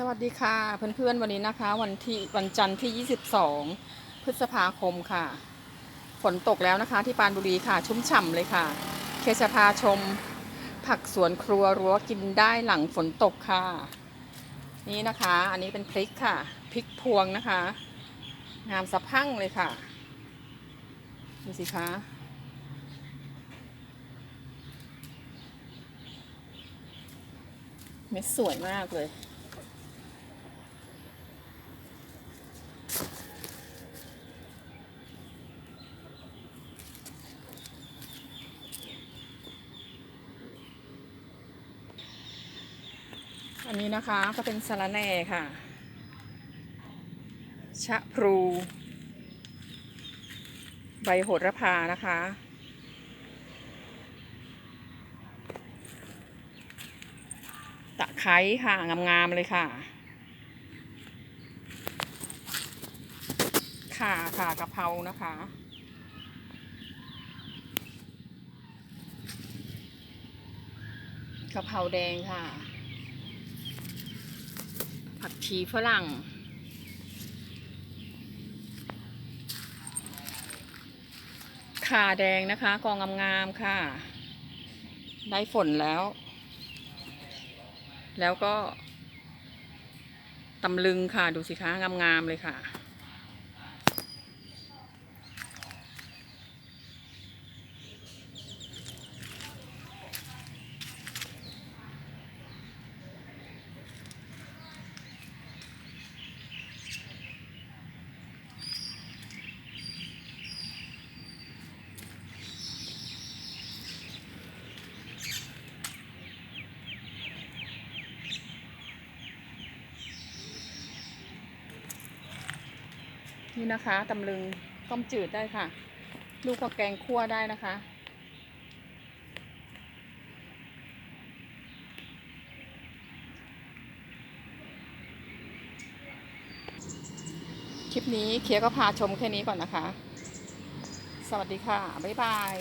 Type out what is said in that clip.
สวัสดีค่ะเพื่อนๆวันนี้นะคะ วันที่วันจันทร์ที่ 22 พฤษภาคมค่ะ ฝนตกแล้วนะคะที่ปานบุรีค่ะ ชุ่มฉ่ำเลยค่ะ เคจะพาชม ผักสวนครัวรั้วกินได้หลังฝนตกค่ะ นี่นะคะ อันนี้เป็นพริกค่ะพริกพวงนะคะ งามสะพั่งเลยค่ะดูสิคะเม็ดสวยมากเลย อันนี้นะคะก็เป็นสาระแหน่ค่ะ ชะพลู ใบโหระพานะคะ ตะไคร้ค่ะ งามๆเลยค่ะค่ะค่ะกะเพรานะคะกะเพราแดงค่ะ ผักชีฝรั่ง ข่าแดงนะคะ กองงามๆค่ะ ได้ฝนแล้ว แล้วก็ตำลึงค่ะ ดูสิคะงามๆเลยค่ะ นี่นะคะตำลึงต้มจืดได้ค่ะ ลูกก็แกงคั่วได้นะคะ คลิปนี้เคียก็พาชมแค่นี้ก่อนนะคะ สวัสดีค่ะ บ๊ายบาย